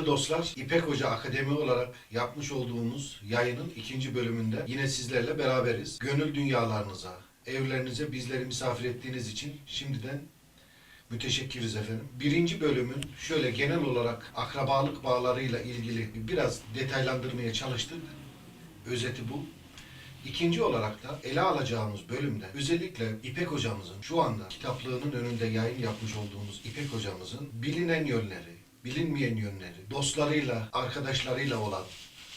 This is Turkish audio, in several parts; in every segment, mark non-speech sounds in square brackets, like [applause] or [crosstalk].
Değerli dostlar, İpek Hoca Akademi olarak yapmış olduğumuz yayının ikinci bölümünde yine sizlerle beraberiz. Gönül dünyalarınıza, evlerinize bizleri misafir ettiğiniz için şimdiden müteşekkiriz efendim. Birinci bölümün şöyle genel olarak akrabalık bağlarıyla ilgili biraz detaylandırmaya çalıştık. Özeti bu. İkinci olarak da ele alacağımız bölümde özellikle İpek hocamızın şu anda kitaplığının önünde yayın yapmış olduğumuz İpek hocamızın bilinen yönleri, bilinmeyen yönleri, dostlarıyla, arkadaşlarıyla olan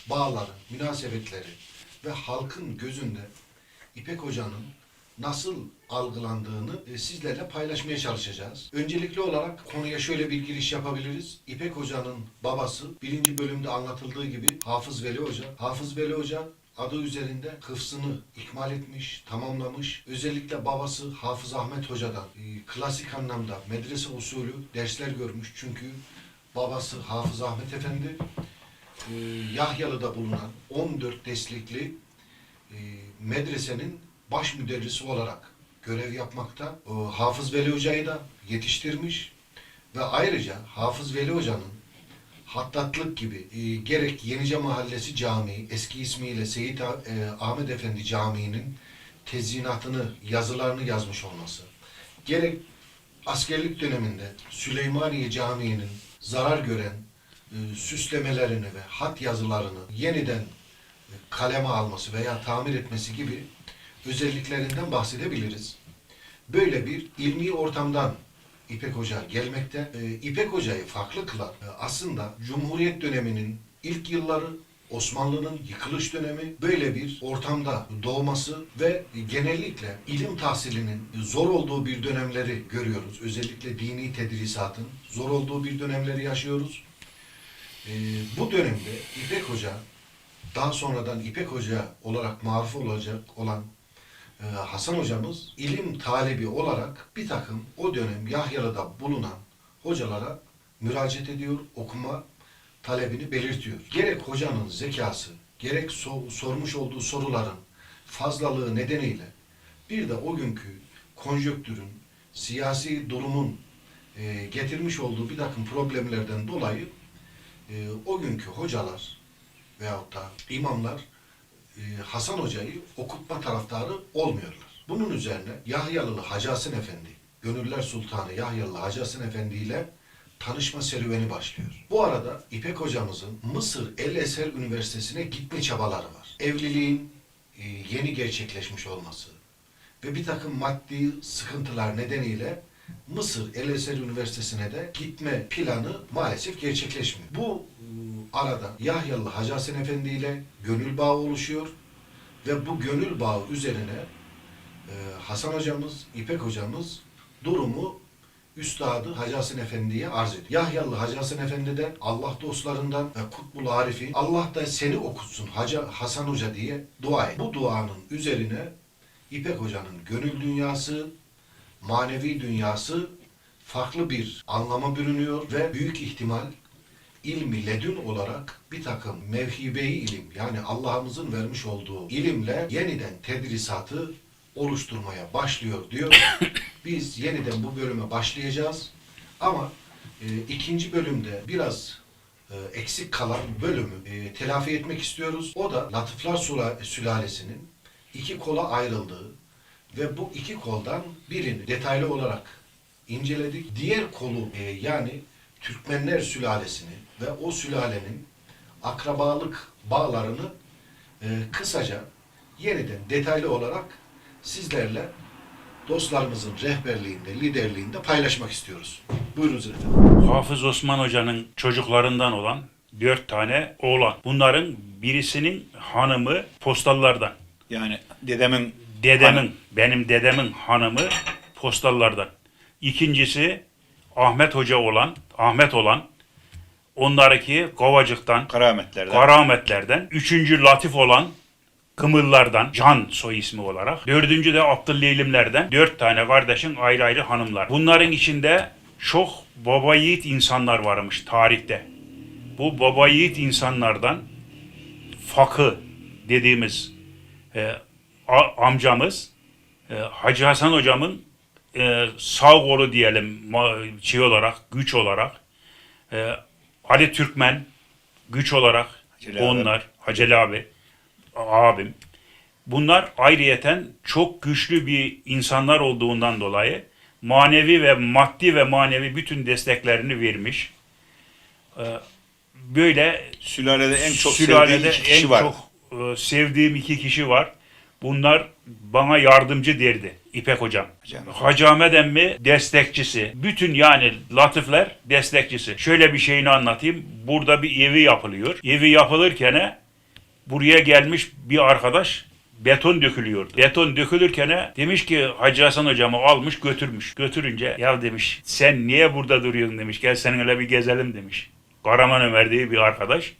bağları, münasebetleri ve halkın gözünde İpek hocanın nasıl algılandığını e, sizlerle paylaşmaya çalışacağız. Öncelikli olarak konuya şöyle bir giriş yapabiliriz. İpek Hoca'nın babası birinci bölümde anlatıldığı gibi Hafız Veli Hoca. Hafız Veli Hoca adı üzerinde hıfzını ikmal etmiş, tamamlamış. Özellikle babası Hafız Ahmet Hoca'dan e, klasik anlamda medrese usulü dersler görmüş. Çünkü babası Hafız Ahmet Efendi e, Yahyalı'da bulunan 14 destekli e, medresenin baş müderrisi olarak görev yapmakta. O, Hafız Veli Hoca'yı da yetiştirmiş ve ayrıca Hafız Veli Hoca'nın Hattatlık gibi e, gerek Yenice Mahallesi Camii, eski ismiyle Seyit e, Ahmet Efendi Camii'nin tezyinatını, yazılarını yazmış olması, gerek askerlik döneminde Süleymaniye Camii'nin zarar gören e, süslemelerini ve hat yazılarını yeniden e, kaleme alması veya tamir etmesi gibi özelliklerinden bahsedebiliriz. Böyle bir ilmi ortamdan İpek Hoca gelmekte. E, İpek Hoca'yı farklı kılan e, aslında Cumhuriyet döneminin ilk yılları Osmanlı'nın yıkılış dönemi böyle bir ortamda doğması ve genellikle ilim tahsilinin zor olduğu bir dönemleri görüyoruz. Özellikle dini tedrisatın zor olduğu bir dönemleri yaşıyoruz. E, bu dönemde İpek Hoca daha sonradan İpek Hoca olarak maruf olacak olan e, Hasan hocamız ilim talebi olarak bir takım o dönem Yahyalı'da bulunan hocalara müracaat ediyor, okuma talebini belirtiyor. Gerek hocanın zekası, gerek so- sormuş olduğu soruların fazlalığı nedeniyle bir de o günkü konjöktürün, siyasi durumun e, getirmiş olduğu bir takım problemlerden dolayı e, o günkü hocalar veyahut da imamlar e, Hasan Hoca'yı okutma taraftarı olmuyorlar. Bunun üzerine Yahyalılı Hacı Hasan Efendi, Gönüller Sultanı Yahyalılı Hacı Hasan Efendi ile tanışma serüveni başlıyor. Bu arada İpek hocamızın Mısır El Eser Üniversitesi'ne gitme çabaları var. Evliliğin e, yeni gerçekleşmiş olması ve bir takım maddi sıkıntılar nedeniyle Mısır El Eser Üniversitesi'ne de gitme planı maalesef gerçekleşmiyor. Bu e, arada Yahyalı Hacı Hasan Efendi ile gönül bağı oluşuyor ve bu gönül bağı üzerine e, Hasan hocamız, İpek hocamız durumu Üstadı Hacı Hasan Efendi'ye arz ediyor. Yahyalı Hacı Hasan Efendi'den Allah dostlarından ve Kutbul Arifi Allah da seni okutsun Hacı Hasan Hoca diye dua et. Bu duanın üzerine İpek Hoca'nın gönül dünyası, manevi dünyası farklı bir anlama bürünüyor ve büyük ihtimal ilmi ledün olarak bir takım mevhibe-i ilim yani Allah'ımızın vermiş olduğu ilimle yeniden tedrisatı oluşturmaya başlıyor diyor. [coughs] Biz yeniden bu bölüme başlayacağız. Ama e, ikinci bölümde biraz e, eksik kalan bölümü e, telafi etmek istiyoruz. O da Latıflar Sula- Sülalesi'nin iki kola ayrıldığı ve bu iki koldan birini detaylı olarak inceledik. Diğer kolu e, yani Türkmenler sülalesini ve o sülalenin akrabalık bağlarını e, kısaca yeniden detaylı olarak sizlerle dostlarımızın rehberliğinde, liderliğinde paylaşmak istiyoruz. Buyurunuz efendim. Hafız Osman Hoca'nın çocuklarından olan dört tane oğlan. Bunların birisinin hanımı postallardan. Yani dedemin Dedemin, benim dedemin hanımı postallardan. İkincisi Ahmet Hoca olan, Ahmet olan, onlarınki Kovacık'tan, karametlerden. Karametlerden. Üçüncü Latif olan Kımıllardan, Can soy ismi olarak. Dördüncü de Abdülleilimlerden. Dört tane kardeşin ayrı ayrı hanımlar. Bunların içinde çok baba yiğit insanlar varmış tarihte. Bu baba yiğit insanlardan Fakı dediğimiz e, a- amcamız e, Hacı Hasan hocamın e, sağ kolu diyelim şey olarak, güç olarak e, Ali Türkmen güç olarak Haceli abi. onlar Haceli abi abim bunlar ayrıyeten çok güçlü bir insanlar olduğundan dolayı manevi ve maddi ve manevi bütün desteklerini vermiş. Ee, Böyle Sülalede en çok sülalede sevdiği iki kişi en var. çok e, sevdiğim iki kişi var. Bunlar bana yardımcı derdi İpek hocam. Hocam. Hacı Ahmet emmi destekçisi. Bütün yani latifler destekçisi. Şöyle bir şeyini anlatayım. Burada bir evi yapılıyor. Evi yapılırken buraya gelmiş bir arkadaş beton dökülüyordu. Beton dökülürken demiş ki Hacı Hasan hocamı almış götürmüş. Götürünce ya demiş sen niye burada duruyorsun demiş. Gel seninle bir gezelim demiş. Karaman Ömer diye bir arkadaş.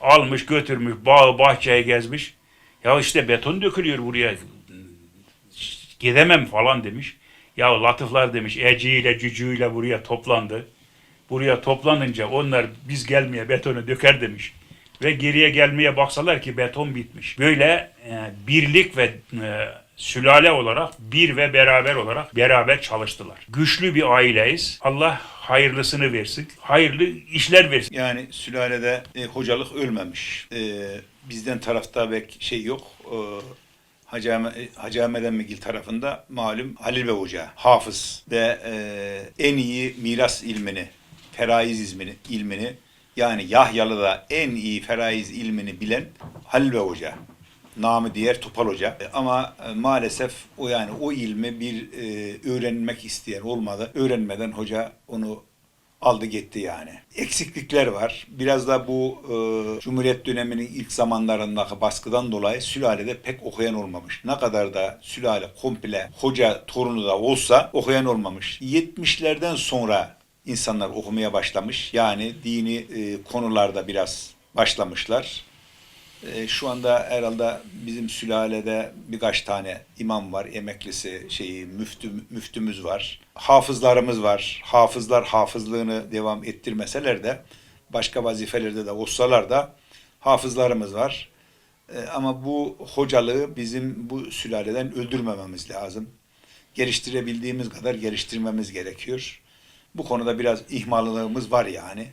Almış götürmüş bağı bahçeyi gezmiş. Ya işte beton dökülüyor buraya. Gidemem falan demiş. Ya latıflar demiş eciyle cücüğüyle buraya toplandı. Buraya toplanınca onlar biz gelmeye betonu döker demiş. Ve geriye gelmeye baksalar ki beton bitmiş. Böyle e, birlik ve e, sülale olarak bir ve beraber olarak beraber çalıştılar. Güçlü bir aileyiz. Allah hayırlısını versin. Hayırlı işler versin. Yani sülalede e, hocalık ölmemiş. E, bizden tarafta pek şey yok. E, Hacı, e, Hacı Ahmet Emmigil tarafında malum Halil Bey Hoca, hafız ve e, en iyi miras ilmini, feraiz ilmini, ilmini yani Yahyalı'da en iyi feraiz ilmini bilen Halil Bey Hoca. Namı diğer Topal Hoca. E, Ama e, maalesef o yani o ilmi bir e, öğrenmek isteyen olmadı. Öğrenmeden hoca onu aldı gitti yani. Eksiklikler var. Biraz da bu e, Cumhuriyet döneminin ilk zamanlarındaki baskıdan dolayı sülalede pek okuyan olmamış. Ne kadar da sülale komple hoca torunu da olsa okuyan olmamış. 70'lerden sonra insanlar okumaya başlamış. Yani dini e, konularda biraz başlamışlar. E, şu anda herhalde bizim sülalede birkaç tane imam var, emeklisi şeyi müftü, müftümüz var. Hafızlarımız var. Hafızlar hafızlığını devam ettirmeseler de başka vazifelerde de olsalar da hafızlarımız var. E, ama bu hocalığı bizim bu sülaleden öldürmememiz lazım. Geliştirebildiğimiz kadar geliştirmemiz gerekiyor. Bu konuda biraz ihmallığımız var yani.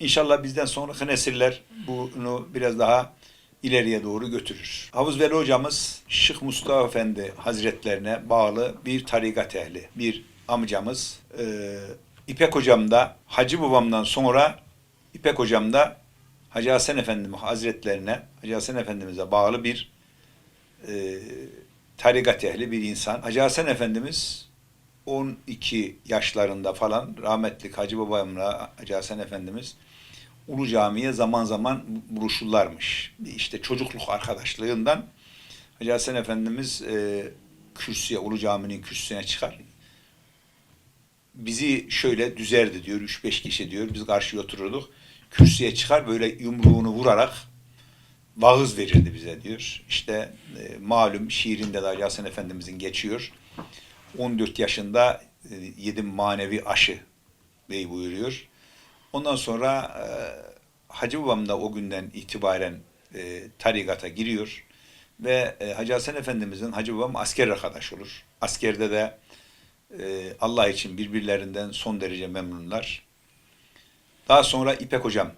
İnşallah bizden sonraki nesiller bunu biraz daha ileriye doğru götürür. Havuz Veli hocamız Şık Mustafa Efendi Hazretlerine bağlı bir tarikat ehli, bir amcamız. Ee, İpek hocam da Hacı babamdan sonra İpek hocam da Hacı Hasan Efendimiz Hazretlerine, Hacı Hasan Efendimiz'e bağlı bir e, tarikat ehli bir insan. Hacı Hasan Efendimiz 12 yaşlarında falan rahmetli Hacı babamla Hacı Hasan Efendimiz Ulu Cami'ye zaman zaman buluşurlarmış. İşte çocukluk arkadaşlığından Hacı Hasan Efendimiz e, kürsüye, Ulu Cami'nin kürsüsüne çıkar. Bizi şöyle düzerdi diyor, 3-5 kişi diyor. Biz karşıya otururduk. Kürsüye çıkar böyle yumruğunu vurarak vaaz verirdi bize diyor. İşte e, malum şiirinde de Hacı Hasan Efendimizin geçiyor. 14 yaşında e, yedim manevi aşı bey buyuruyor. Ondan sonra e, Hacı babam da o günden itibaren e, tarikata giriyor ve e, Hacı Hasan Efendimizin Hacı babam asker arkadaş olur. Askerde de e, Allah için birbirlerinden son derece memnunlar. Daha sonra İpek hocam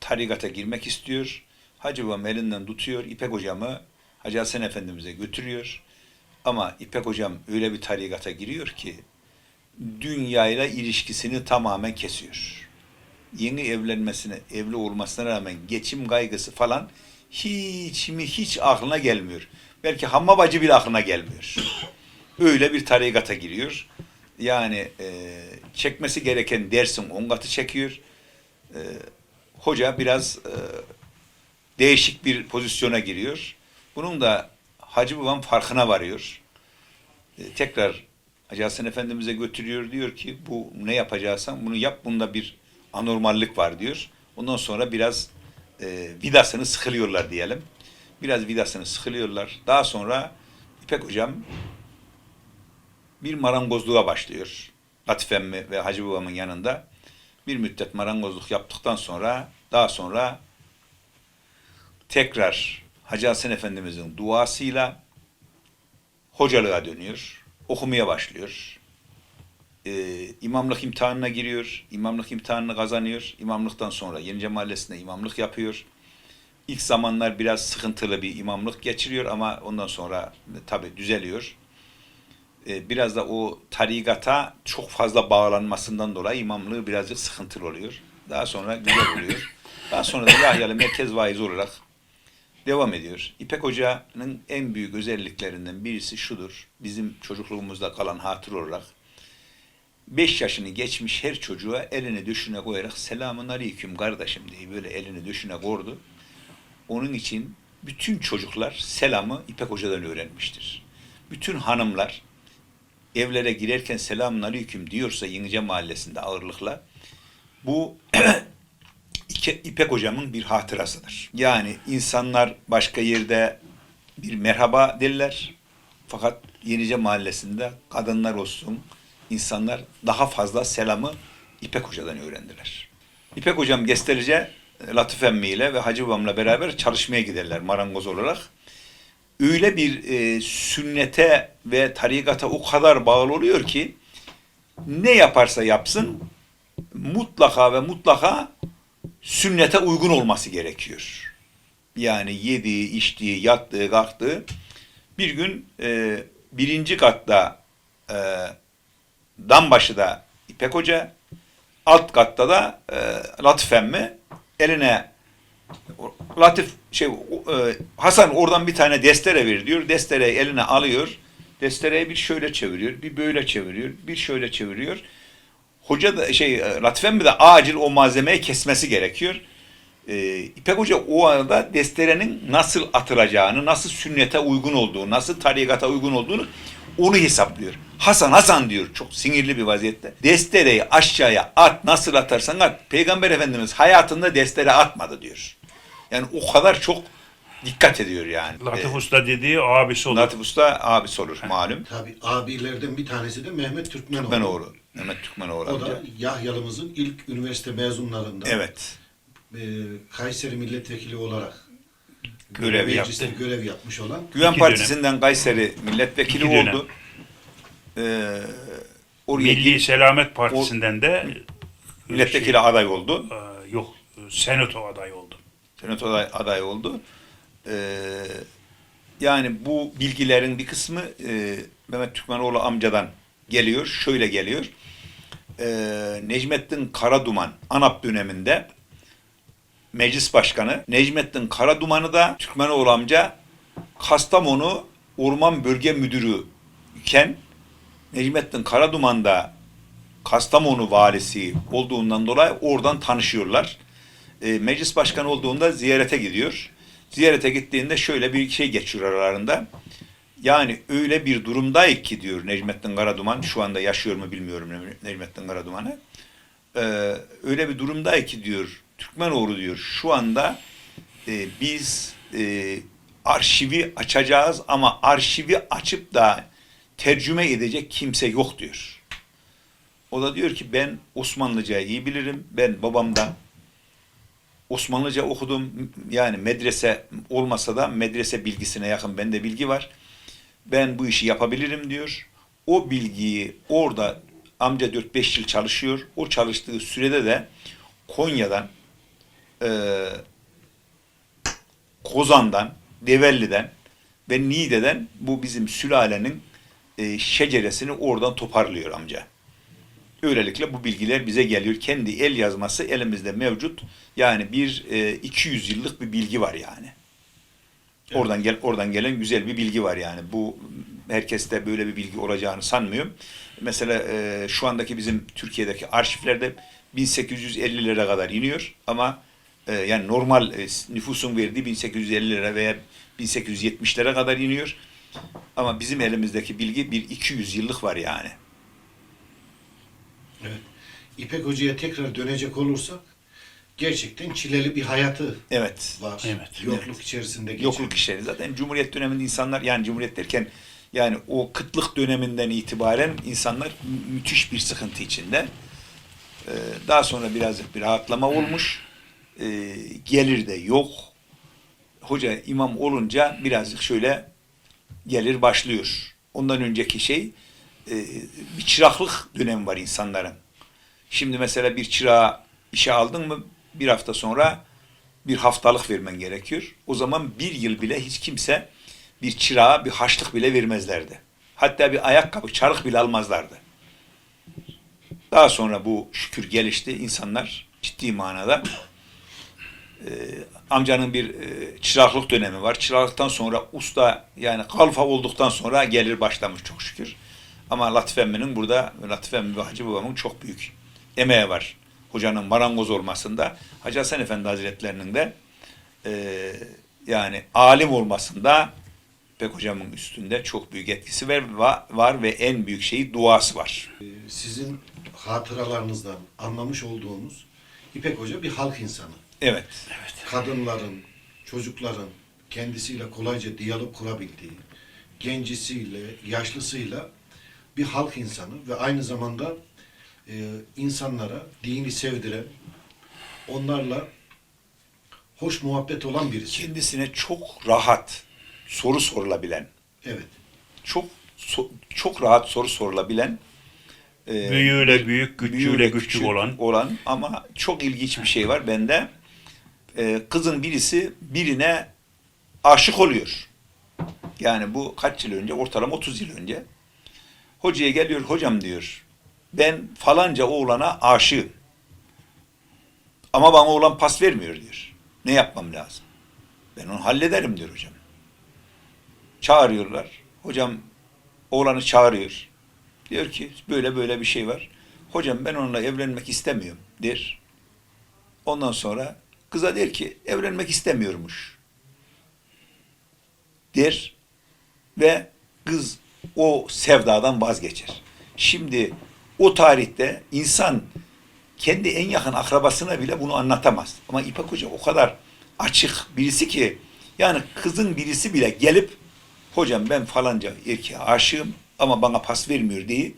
tarikata girmek istiyor. Hacı babam elinden tutuyor. İpek hocamı Hacı Hasan Efendimiz'e götürüyor. Ama İpek hocam öyle bir tarikata giriyor ki dünyayla ilişkisini tamamen kesiyor. Yeni evlenmesine, evli olmasına rağmen geçim kaygısı falan hiç mi hiç aklına gelmiyor. Belki hamma bacı bile aklına gelmiyor. Öyle bir tarikata giriyor. Yani e, çekmesi gereken dersin on katı çekiyor. E, hoca biraz e, değişik bir pozisyona giriyor. Bunun da Hacı babam farkına varıyor. E, tekrar Hacı Hasan Efendimiz'e götürüyor diyor ki bu ne yapacaksan bunu yap bunda bir anormallik var diyor. Ondan sonra biraz e, vidasını sıkılıyorlar diyelim. Biraz vidasını sıkılıyorlar. Daha sonra İpek hocam bir marangozluğa başlıyor. Latif emmi ve Hacı babamın yanında. Bir müddet marangozluk yaptıktan sonra daha sonra tekrar Hacı Hasan Efendimizin duasıyla hocalığa dönüyor. Okumaya başlıyor. e, imamlık imtihanına giriyor. İmamlık imtihanını kazanıyor. İmamlıktan sonra Yenice Mahallesi'nde imamlık yapıyor. İlk zamanlar biraz sıkıntılı bir imamlık geçiriyor ama ondan sonra tabi düzeliyor. E, biraz da o tarikata çok fazla bağlanmasından dolayı imamlığı birazcık sıkıntılı oluyor. Daha sonra güzel oluyor. Daha sonra da Yahyalı merkez vaiz olarak devam ediyor. İpek Hoca'nın en büyük özelliklerinden birisi şudur. Bizim çocukluğumuzda kalan hatır olarak 5 yaşını geçmiş her çocuğa elini döşüne koyarak selamun aleyküm kardeşim diye böyle elini döşüne koydu. Onun için bütün çocuklar selamı İpek Hoca'dan öğrenmiştir. Bütün hanımlar evlere girerken selamun aleyküm diyorsa Yenice Mahallesi'nde ağırlıkla bu [clears throat] İpek hocamın bir hatırasıdır. Yani insanlar başka yerde bir merhaba derler. Fakat Yenice Mahallesi'nde kadınlar olsun, insanlar daha fazla selamı İpek Hoca'dan öğrendiler. İpek Hocam Gesterice Latif Emmi ile ve Hacı Babam'la beraber çalışmaya giderler marangoz olarak. Öyle bir e, sünnete ve tarikata o kadar bağlı oluyor ki ne yaparsa yapsın mutlaka ve mutlaka sünnete uygun olması gerekiyor. Yani yediği, içtiği, yattığı, kalktığı. Bir gün e, birinci katta e, Dambaşı'da İpek Hoca, alt katta da e, Latif Emmi eline Latif şey e, Hasan oradan bir tane destere ver diyor. Destereyi eline alıyor. Destereyi bir şöyle çeviriyor, bir böyle çeviriyor, bir şöyle çeviriyor. Hoca da şey e, Latif Emmi de acil o malzemeyi kesmesi gerekiyor. Ee, İpek Hoca o arada desterenin nasıl atılacağını, nasıl sünnete uygun olduğunu, nasıl tarikata uygun olduğunu onu hesaplıyor. Hasan Hasan diyor çok sinirli bir vaziyette. Destereyi aşağıya at nasıl atarsan at. Peygamber Efendimiz hayatında destere atmadı diyor. Yani o kadar çok dikkat ediyor yani. Latif Ee, Usta dediği abisi olur. Latif Usta abisi olur malum. Tabi abilerden bir tanesi de Mehmet Türkmenoğlu. Türkmenoğlu. Mehmet Türkmenoğlu O amca. da Yahyalımızın ilk üniversite mezunlarından. Evet. e, Kayseri milletvekili olarak Görev mecliste yaptı. görev yapmış olan Güven İki Partisi'nden Kayseri milletvekili İki dönem. oldu. Ee, oraya Milli Selamet Partisi'nden de milletvekili şey, aday oldu. e, yok senato adayı oldu. Senato aday, aday oldu. Ee, yani bu bilgilerin bir kısmı e, Mehmet Türkmenoğlu amcadan geliyor. Şöyle geliyor. Ee, Necmettin Karaduman ANAP döneminde meclis başkanı. Necmettin Karaduman'ı da Türkmenoğlu amca Kastamonu Orman Bölge Müdürü iken Necmettin Karaduman da Kastamonu valisi olduğundan dolayı oradan tanışıyorlar. E, meclis başkanı olduğunda ziyarete gidiyor. Ziyarete gittiğinde şöyle bir şey geçiyor aralarında. Yani öyle bir durumdayız ki diyor Necmettin Karaduman, şu anda yaşıyor mu bilmiyorum Ne- Necmettin Karaduman'ı. Ee, öyle bir durumdayız ki diyor Türkmenoğlu diyor şu anda e, biz e, arşivi açacağız ama arşivi açıp da tercüme edecek kimse yok diyor. O da diyor ki ben Osmanlıcayı iyi bilirim. Ben babamdan Osmanlıca okudum. Yani medrese olmasa da medrese bilgisine yakın bende bilgi var. Ben bu işi yapabilirim diyor. O bilgiyi orada amca 4-5 yıl çalışıyor. O çalıştığı sürede de Konya'dan eee Kozan'dan, Develli'den ve Niğde'den bu bizim sülalenin e, şeceresini oradan toparlıyor amca. Öylelikle bu bilgiler bize geliyor. Kendi el yazması elimizde mevcut. Yani bir e, 200 yıllık bir bilgi var yani. Oradan gel oradan gelen güzel bir bilgi var yani. Bu herkeste böyle bir bilgi olacağını sanmıyorum. Mesela e, şu andaki bizim Türkiye'deki arşivlerde 1850'lere kadar iniyor ama e, yani normal e, nüfusun verdiği 1850 lira veya 1870'lere kadar iniyor. Ama bizim elimizdeki bilgi bir 200 yıllık var yani. evet. İpek Hoca'ya tekrar dönecek olursak gerçekten çileli bir hayatı Evet. var. Evet. Yokluk içerisinde geçen. Yokluk işleri. Zaten Cumhuriyet döneminde insanlar yani Cumhuriyet derken yani o kıtlık döneminden itibaren insanlar mü- müthiş bir sıkıntı içinde. Ee, daha sonra birazcık bir rahatlama olmuş. Ee, gelir de yok. Hoca imam olunca birazcık şöyle gelir başlıyor. Ondan önceki şey e, bir çıraklık dönemi var insanların. Şimdi mesela bir çırağı işe aldın mı bir hafta sonra bir haftalık vermen gerekiyor. O zaman bir yıl bile hiç kimse bir çırağa bir haçlık bile vermezlerdi. Hatta bir ayakkabı, çarık bile almazlardı. Daha sonra bu şükür gelişti. İnsanlar ciddi manada e, amcanın bir e, çıraklık dönemi var. Çıraklıktan sonra usta yani kalfa olduktan sonra gelir başlamış çok şükür. Ama Latif Emmi'nin burada Latif Emmi ve Hacı Babam'ın çok büyük emeği var. Hocanın marangoz olmasında, Hacı Hasan Efendi Hazretlerinin de e, yani alim olmasında Pek hocamın üstünde çok büyük etkisi var, va- var ve en büyük şeyi duası var. Ee, Sizin hatıralarınızdan anlamış olduğumuz İpek Hoca bir halk insanı. Evet. Kadınların, çocukların kendisiyle kolayca diyalog kurabildiği, gencisiyle, yaşlısıyla bir halk insanı ve aynı zamanda e, insanlara dini sevdiren, onlarla hoş muhabbet olan birisi. Kendisine çok rahat soru sorulabilen, Evet. çok so- çok rahat soru sorulabilen e, Büyüğüyle büyük, küçüğüyle büyüğüyle küçük olan. olan ama çok ilginç bir şey var bende. E, kızın birisi birine aşık oluyor. Yani bu kaç yıl önce? Ortalama 30 yıl önce. Hocaya geliyor, hocam diyor. Ben falanca oğlana aşığım. Ama bana oğlan pas vermiyor diyor. Ne yapmam lazım? Ben onu hallederim diyor hocam. Çağırıyorlar. Hocam oğlanı çağırıyor. Diyor ki böyle böyle bir şey var. Hocam ben onunla evlenmek istemiyorum der. Ondan sonra kıza der ki evlenmek istemiyormuş. Der ve kız o sevdadan vazgeçer. Şimdi o tarihte insan kendi en yakın akrabasına bile bunu anlatamaz. Ama İpek Hoca o kadar açık birisi ki yani kızın birisi bile gelip hocam ben falanca erkeğe aşığım ama bana pas vermiyor diye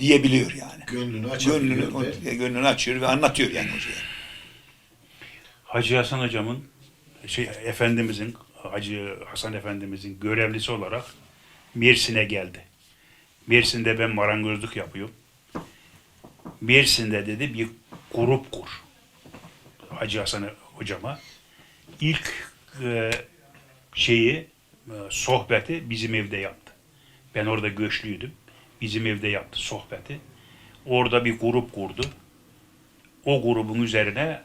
diyebiliyor yani. Gönlünü açabiliyor Gönlünü, ve gönlünü açıyor ve anlatıyor yani hocaya. Hacı Hasan hocamın şey efendimizin Hacı Hasan efendimizin görevlisi olarak Mersin'e geldi. Mersin'de ben marangozluk yapıyorum. Mersin'de dedi bir grup kur. Hacı Hasan hocama. İlk e, şeyi e, sohbeti bizim evde yaptı. Ben orada göçlüydüm. Bizim evde yaptı sohbeti. Orada bir grup kurdu. O grubun üzerine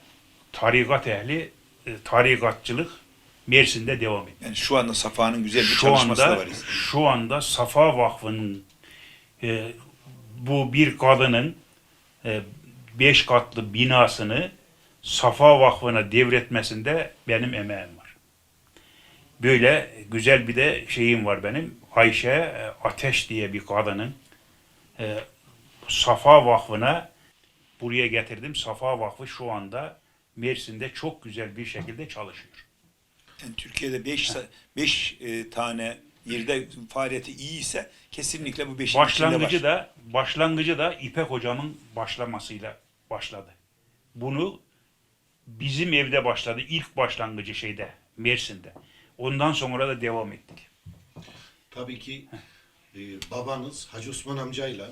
tarikat ehli, e, tarikatçılık Mersin'de devam ediyor. Yani şu anda Safa'nın güzel bir Şu çalışması anda, da var. şu anda Safa Vakfı'nın e, bu bir kadının beş katlı binasını Safa Vakfı'na devretmesinde benim emeğim var. Böyle güzel bir de şeyim var benim. Ayşe e, Ateş diye bir kadının e, Safa Vakfı'na buraya getirdim. Safa Vakfı şu anda Mersin'de çok güzel bir şekilde çalışıyor. Yani Türkiye'de 5 beş, e, tane yerde faaliyeti iyi ise kesinlikle bu 5'in içinde Başlangıcı da başlangıcı da İpek hocamın başlamasıyla başladı. Bunu bizim evde başladı. İlk başlangıcı şeyde Mersin'de. Ondan sonra da devam ettik. tabii ki e, babanız Hacı Osman amcayla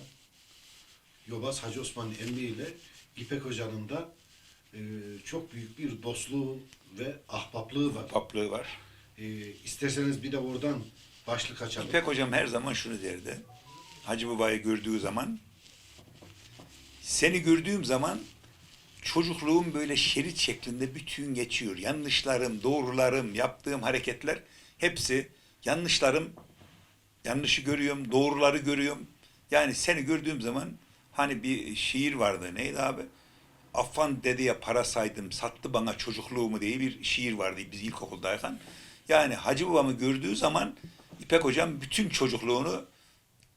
Yobaz Hacı Osman emmi ile İpek Hoca'nın da e, çok büyük bir dostluğu ve ahbaplığı var. Paplığı var. E, isterseniz bir de oradan başlık açalım. İpek hocam her zaman şunu derdi. Hacı Baba'yı gördüğü zaman seni gördüğüm zaman çocukluğum böyle şerit şeklinde bütün geçiyor. Yanlışlarım, doğrularım, yaptığım hareketler hepsi yanlışlarım. Yanlışı görüyorum, doğruları görüyorum. Yani seni gördüğüm zaman hani bir şiir vardı. Neydi abi? Affan dedeye para saydım, sattı bana çocukluğumu diye bir şiir vardı biz ilkokuldayken. Yani Hacı babamı gördüğü zaman İpek hocam bütün çocukluğunu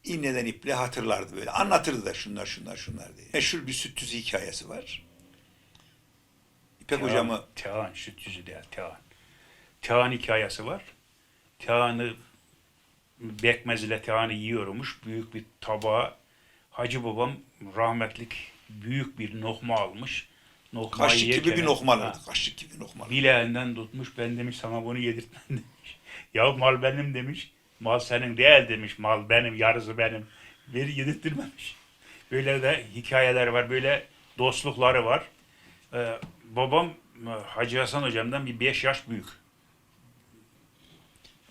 iğneden iple hatırlardı böyle. Anlatırdı da şunlar şunlar şunlar diye. Meşhur bir süt tüzü hikayesi var. İpek hocamı Tehan, süt yüzü değil, Tehan. Tehan hikayesi var. Tehan'ı bekmez ile Tehan'ı yiyormuş. Büyük bir tabağa Hacı babam rahmetlik büyük bir lokma almış. Lokmayı kaşık gibi bir Ha. alırdı. Kaşık gibi lokma alırdı. Bileğinden tutmuş ben demiş sana bunu yedirtmem. Ya mal benim demiş. Mal senin değil demiş. Mal benim yarısı benim. Beni yedirttirmemiş. Böyle de hikayeler var, böyle dostlukları var. Ee, babam e, Hacı Hasan hocamdan bir 5 yaş büyük.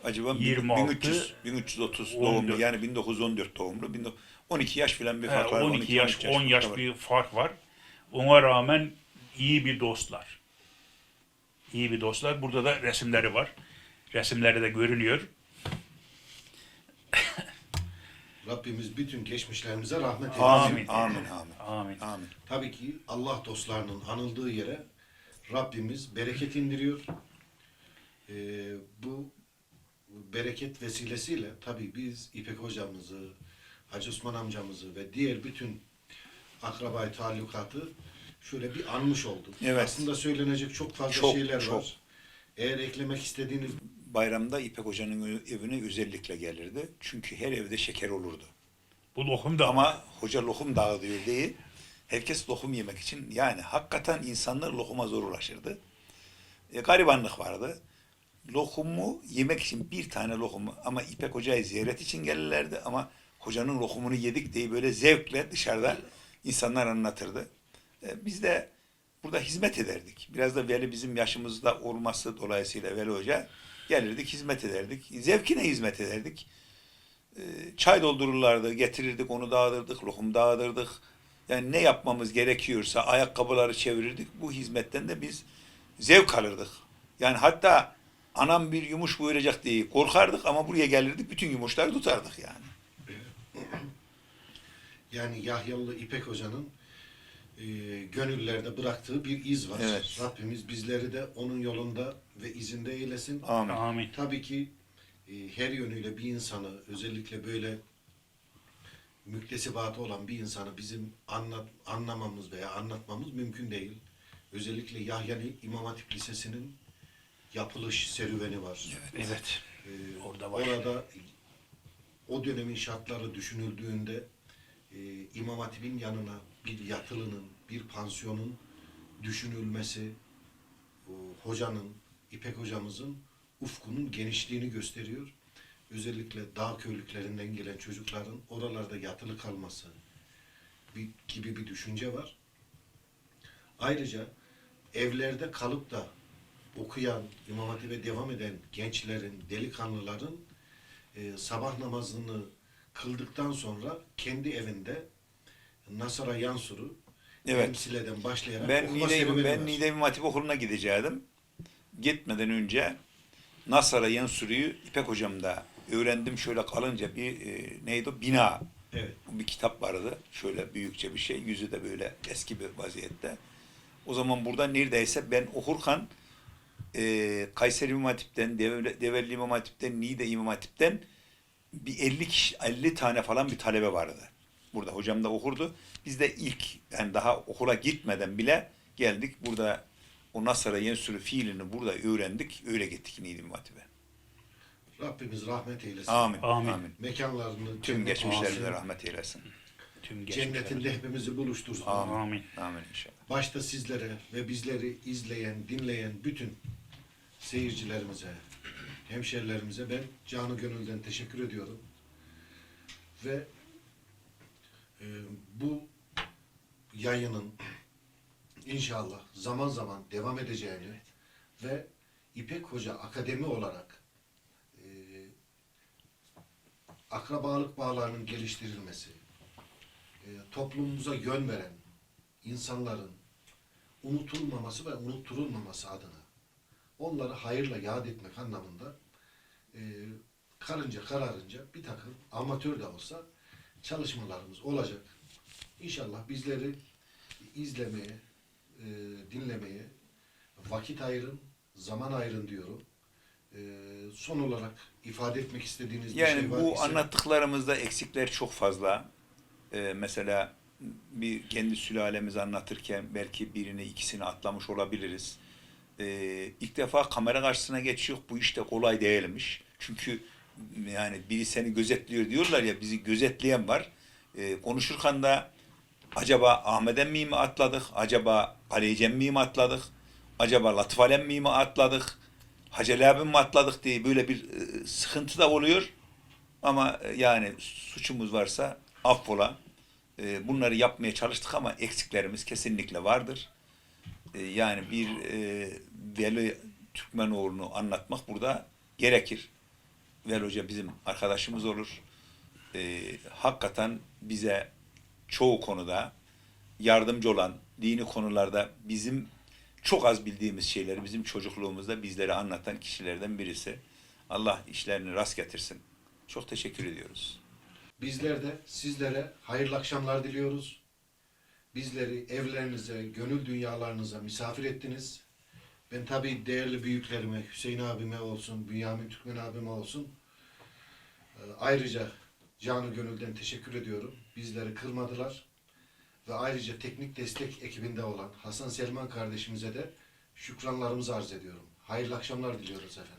Acaba 26, 1300, 1330 14. doğumlu yani 1914 doğumlu. 19 12 yaş falan bir He, fark var. 12 yaş, 13 10 yaş var. bir fark var. Ona rağmen iyi bir dostlar. İyi bir dostlar. Burada da resimleri var. Resimleri de görünüyor. Rabbimiz bütün geçmişlerimize rahmet eylesin. Amin, amin, amin. Amin. Amin. Tabii ki Allah dostlarının anıldığı yere Rabbimiz bereket indiriyor. Ee, bu bereket vesilesiyle tabii biz İpek hocamızı, Hacı Osman amcamızı ve diğer bütün akrabayı talukatı şöyle bir anmış olduk. Evet. Aslında söylenecek çok fazla Çok, şeyler çok. var. Eğer eklemek istediğiniz Bayramda İpek Hoca'nın evine özellikle gelirdi. Çünkü her evde şeker olurdu. Bu lokum da Ama hoca lokum dağıtıyor değil. Herkes lokum yemek için yani hakikaten insanlar lokuma zor ulaşırdı. E, garibanlık vardı. Lokumu yemek için bir tane lokumu ama İpek Hoca'yı ziyaret için gelirlerdi ama hocanın lokumunu yedik diye böyle zevkle dışarıda insanlar anlatırdı. E, biz de burada hizmet ederdik. Biraz da Veli bizim yaşımızda olması dolayısıyla Veli Hoca gelirdik hizmet ederdik. Zevkine hizmet ederdik. E, çay doldururlardı, getirirdik, onu dağıtırdık, lokum dağıtırdık. Yani ne yapmamız gerekiyorsa ayakkabıları çevirirdik. Bu hizmetten de biz zevk alırdık. Yani hatta anam bir yumuş buyuracak diye korkardık ama buraya gelirdik bütün yumuşları tutardık yani. yani Yahyalı İpek Hoca'nın e, gönüllerde bıraktığı bir iz var. Evet. Rabbimiz bizleri de onun yolunda ve izinde eylesin. Amin. Tabii Tabii ki e, her yönüyle bir insanı özellikle böyle müktesibatı olan bir insanı bizim anlat, anlamamız veya anlatmamız mümkün değil. Özellikle Yahyali İmam Hatip Lisesi'nin yapılış serüveni var. evet. Ee, Orada var. Orada o dönemin şartları düşünüldüğünde e, İmam Hatip'in yanına bir yatılının, bir pansiyonun düşünülmesi, o hocanın, İpek hocamızın ufkunun genişliğini gösteriyor. Özellikle dağ köylüklerinden gelen çocukların oralarda yatılı kalması gibi bir düşünce var. Ayrıca evlerde kalıp da okuyan, İmam Hatip'e devam eden gençlerin, delikanlıların e, sabah namazını kıldıktan sonra kendi evinde Nasara Yansur'u Evet. temsil eden başlayarak Ben serüveni ben İmam Hatip Okulu'na gidecektim. Gitmeden önce Nasara Yansur'u İpek Hocam'da öğrendim. Şöyle kalınca bir e, neydi o? Bina. Evet. Bir kitap vardı. Şöyle büyükçe bir şey. Yüzü de böyle eski bir vaziyette. O zaman burada neredeyse ben okurken e, Kayseri İmam Hatip'ten, Deve- Develi İmam Hatip'ten, Niğde İmam Hatip'ten bir 50 kişi, 50 tane falan bir talebe vardı. Burada hocam da okurdu. Biz de ilk yani daha okula gitmeden bile geldik. Burada o Nasara Yensürü fiilini burada öğrendik. Öyle gittik Niğde İmam Hatip'e. Rabbimiz rahmet eylesin. Amin. Amin. Amin. Mekanlarını Tüm geçmişlerimize rahmet eylesin. Tüm. Cennetinde hepimizi buluştursun. Amin. Amin. Amin inşallah. Başta sizlere ve bizleri izleyen, dinleyen bütün seyircilerimize, hemşerilerimize ben canı gönülden teşekkür ediyorum. Ve e, bu yayının inşallah zaman zaman devam edeceğini ve İpek Hoca Akademi olarak e, akrabalık bağlarının geliştirilmesi, e, toplumumuza yön veren insanların unutulmaması ve unutturulmaması adına onları hayırla yad etmek anlamında e, karınca kararınca bir takım amatör de olsa çalışmalarımız olacak. İnşallah bizleri izlemeye, e, dinlemeye vakit ayırın, zaman ayırın diyorum. E, son olarak ifade etmek istediğiniz bir Yani şey var bu ise anlattıklarımızda eksikler çok fazla. Ee, mesela bir kendi sülalemizi anlatırken belki birini ikisini atlamış olabiliriz. Ee, ilk defa kamera karşısına geçiyor. Bu işte kolay değilmiş. Çünkü yani biri seni gözetliyor diyorlar ya bizi gözetleyen var. Ee, konuşurken de acaba Ahmet emmiyi mi atladık? Acaba Ali Cemmi'yi mi atladık? Acaba Latif Alemmi'yi mi atladık? Haceli abi mi atladık diye böyle bir e, sıkıntı da oluyor. Ama e, yani suçumuz varsa affola. E, bunları yapmaya çalıştık ama eksiklerimiz kesinlikle vardır. Yani bir Veli Türkmenoğlu'nu anlatmak burada gerekir. Veli Hoca bizim arkadaşımız olur. Hakikaten bize çoğu konuda yardımcı olan, dini konularda bizim çok az bildiğimiz şeyleri bizim çocukluğumuzda bizlere anlatan kişilerden birisi. Allah işlerini rast getirsin. Çok teşekkür ediyoruz. Bizler de sizlere hayırlı akşamlar diliyoruz. Bizleri evlerinize, gönül dünyalarınıza misafir ettiniz. Ben tabii değerli büyüklerime, Hüseyin abime olsun, Bünyamin Türkmen abime olsun. e, Ayrıca canı gönülden teşekkür ediyorum. Bizleri kırmadılar. Ve ayrıca teknik destek ekibinde olan Hasan Selman kardeşimize de şükranlarımızı arz ediyorum. Hayırlı akşamlar diliyoruz efendim.